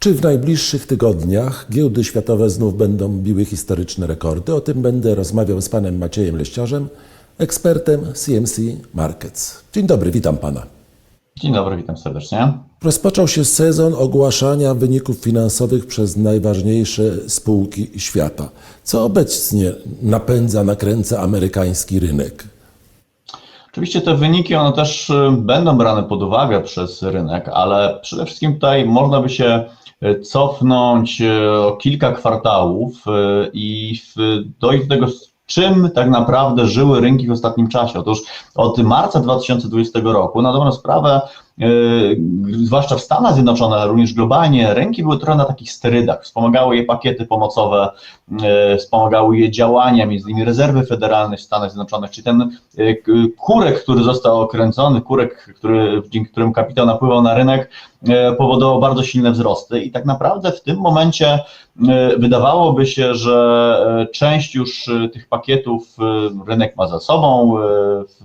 Czy w najbliższych tygodniach giełdy światowe znów będą biły historyczne rekordy? O tym będę rozmawiał z panem Maciejem Leściarzem, ekspertem CMC Markets. Dzień dobry, witam pana. Dzień dobry, witam serdecznie. Rozpoczął się sezon ogłaszania wyników finansowych przez najważniejsze spółki świata. Co obecnie napędza, nakręca amerykański rynek? Oczywiście te wyniki, one też y, będą brane pod uwagę przez rynek, ale przede wszystkim tutaj można by się cofnąć y, o kilka kwartałów y, i dojść do tego, czym tak naprawdę żyły rynki w ostatnim czasie. Otóż od marca 2020 roku, na dobrą sprawę, zwłaszcza w Stanach Zjednoczonych, ale również globalnie, rynki były trochę na takich sterydach. Wspomagały je pakiety pomocowe, y, wspomagały je działania, między innymi rezerwy federalne w Stanach Zjednoczonych, czy ten y, k- kurek, który został okręcony, kurek, który, dzięki któremu kapitał napływał na rynek, powodował bardzo silne wzrosty i tak naprawdę w tym momencie wydawałoby się, że część już tych pakietów rynek ma za sobą,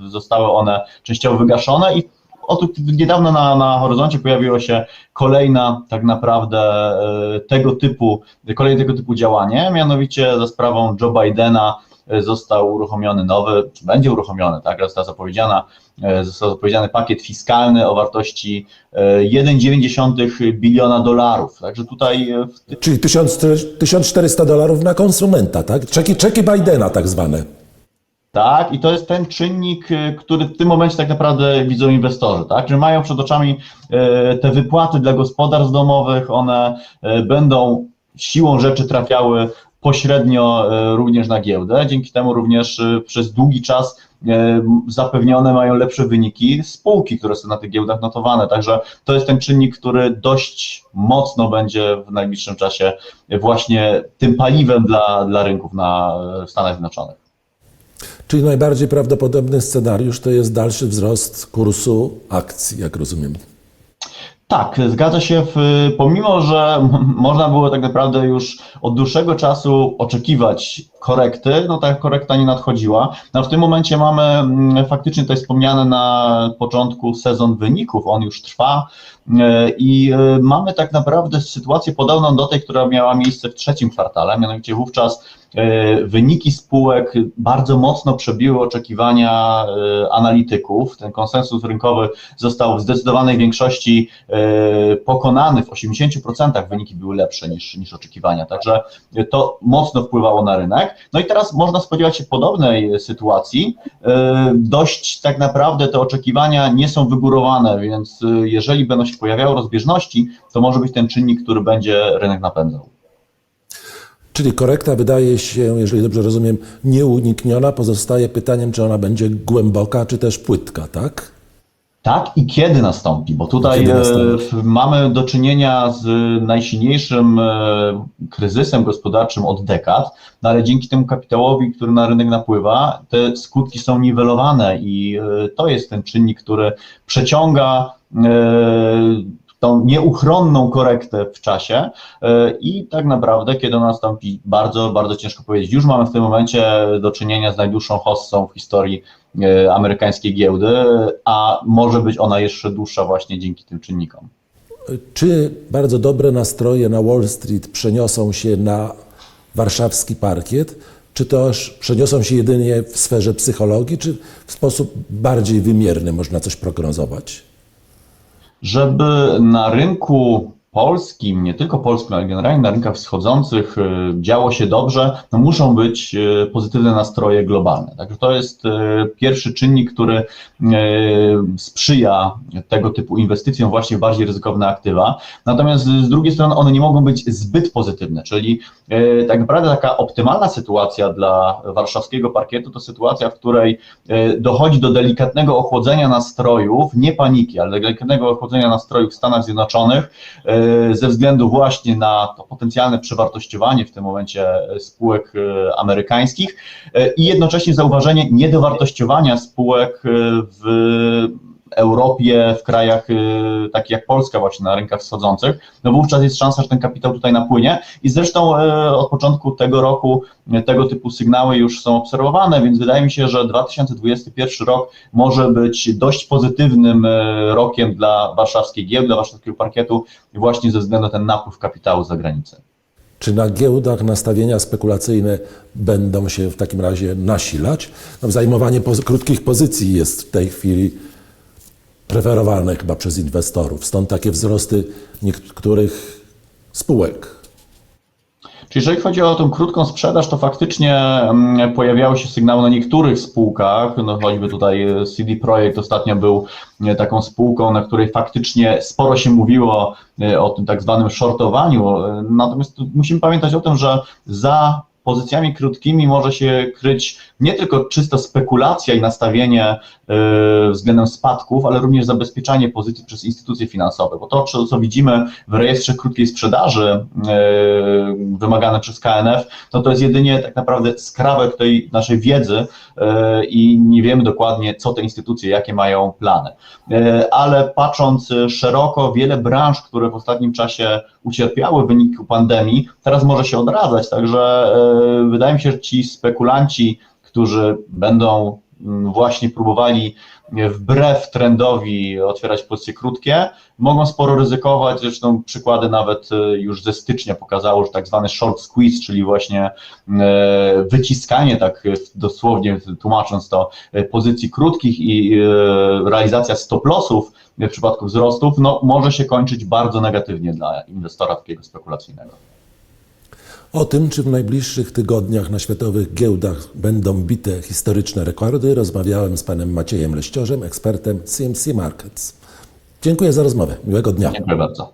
zostały one częściowo wygaszone i Otóż niedawno na, na horyzoncie pojawiło się kolejna tak naprawdę e, tego typu, kolejne tego typu działanie, mianowicie za sprawą Joe Bidena e, został uruchomiony nowy, czy będzie uruchomiony, tak, została zapowiedziana, e, został zapowiedziany pakiet fiskalny o wartości e, 1,9 biliona dolarów. Także tutaj Czyli 1400 1400 dolarów na konsumenta, tak? Czeki, czeki Bidena tak zwane. Tak, i to jest ten czynnik, y, który w tym momencie tak naprawdę widzą inwestorzy, tak? Że mają przed oczami e, te wypłaty dla gospodarstw domowych, one e, będą siłą rzeczy trafiały pośrednio również na giełdę. Dzięki temu również przez długi czas zapewnione mają lepsze wyniki spółki, które są na tych giełdach notowane. Także to jest ten czynnik, który dość mocno będzie w najbliższym czasie właśnie tym paliwem dla, dla rynków na w Stanach Zjednoczonych. Czyli najbardziej prawdopodobny scenariusz to jest dalszy wzrost kursu akcji, jak rozumiem. Tak, zgadza się. W, pomimo, że można było tak naprawdę już od dłuższego czasu oczekiwać korekty, no ta korekta nie nadchodziła. No w tym momencie mamy mm, faktycznie tutaj wspomniany na początku sezon wyników, on już trwa e, i e, mamy tak naprawdę sytuację podobną do tej, która miała miejsce w trzecim kwartale, mianowicie wówczas e, wyniki spółek bardzo mocno przebiły oczekiwania analityków. Ten konsensus rynkowy został w zdecydowanej większości pokonany, w 80% wyniki były lepsze niż, niż oczekiwania, także to mocno wpływało na rynek. No i teraz można spodziewać się podobnej sytuacji. E, Dość tak naprawdę te oczekiwania nie są wygórowane, więc e, jeżeli będą się pojawiały rozbieżności, to może być ten czynnik, który będzie rynek napędzał. Czyli korekta wydaje się, jeżeli dobrze rozumiem, nieunikniona. Pozostaje pytaniem, czy ona będzie głęboka, czy też płytka, tak? Tak i kiedy nastąpi, bo tutaj e, nastąpi? mamy do czynienia z najsilniejszym e, kryzysem gospodarczym od dekad, no ale dzięki temu kapitałowi, który na rynek napływa, te skutki są niwelowane i e, to jest ten czynnik, który przeciąga e, tą nieuchronną korektę w czasie e, i tak naprawdę, kiedy ona nastąpi, bardzo, bardzo ciężko powiedzieć. Już mamy w tym momencie do czynienia z najdłuższą hossą w historii e, amerykańskiej giełdy, a może być ona jeszcze dłuższa właśnie dzięki tym czynnikom. Czy bardzo dobre nastroje na Wall Street przeniosą się na warszawski parkiet, czy też przeniosą się jedynie w sferze psychologii, czy w sposób bardziej wymierny można coś prognozować? Żeby na rynku polskim, nie tylko polskim, ale generalnie na rynkach wschodzących e, działo się dobrze, no muszą być e, pozytywne nastroje globalne. Także to jest e, pierwszy czynnik, który sprzyja tego typu inwestycjom właśnie w bardziej ryzykowne aktywa. Natomiast z drugiej strony one nie mogą być zbyt pozytywne, czyli tak naprawdę taka optymalna sytuacja dla warszawskiego parkietu to sytuacja, w której dochodzi do delikatnego ochłodzenia nastrojów, nie paniki, ale delikatnego ochłodzenia nastrojów w Stanach Zjednoczonych ze względu właśnie na to potencjalne przewartościowanie w tym momencie e, spółek e, amerykańskich e, i jednocześnie zauważenie niedowartościowania spółek e, w Europie, w krajach y, takich jak Polska właśnie na rynkach wschodzących, no wówczas jest szansa, że ten kapitał tutaj napłynie i zresztą y, od początku tego roku y, tego typu sygnały już są obserwowane, więc wydaje mi się, że 2021 rok może być dość pozytywnym rokiem dla warszawskiej giełdy, dla warszawskiego parkietu właśnie ze względu na ten napływ kapitału z zagranicy. Czy na giełdach nastawienia spekulacyjne będą się w takim razie nasilać? No, zajmowanie poz- krótkich pozycji jest w tej chwili preferowane chyba przez inwestorów. Stąd takie wzrosty niektórych spółek. Czyli jeżeli chodzi o tą krótką sprzedaż, to faktycznie mm, pojawiały się sygnały na niektórych spółkach, no choćby tutaj e, CD Projekt ostatnio był e, taką spółką, na której faktycznie sporo się mówiło e, o tym tak zwanym shortowaniu, natomiast musimy pamiętać o tym, że za pozycjami krótkimi może się kryć nie tylko czysta spekulacja i nastawienie e, względem spadków, ale również zabezpieczanie pozycji przez instytucje finansowe, bo to, co, widzimy w rejestrze krótkiej sprzedaży e, wymagane przez KNF, no to jest jedynie tak naprawdę skrawek tej naszej wiedzy e, i nie wiemy dokładnie, co te instytucje, jakie mają plany. Ale patrząc szeroko, wiele branż, które w ostatnim czasie ucierpiały w wyniku pandemii, teraz może się odradzać, także wydaje mi się, że ci spekulanci, którzy będą mm, właśnie próbowali wbrew trendowi otwierać pozycje krótkie, mogą sporo ryzykować. Zresztą przykłady nawet e, już ze stycznia pokazało, że tak zwany short squeeze, czyli właśnie e, wyciskanie, tak e, dosłownie tłumacząc to, e, pozycji krótkich i realizacja stop lossów w przypadku wzrostów, no, może się kończyć bardzo negatywnie dla inwestora takiego spekulacyjnego. O tym, czy w najbliższych tygodniach na światowych giełdach będą bite historyczne rekordy, rozmawiałem z panem Maciejem Leściorzem, ekspertem CMC Markets. Dziękuję za rozmowę. Miłego dnia. Dziękuję bardzo.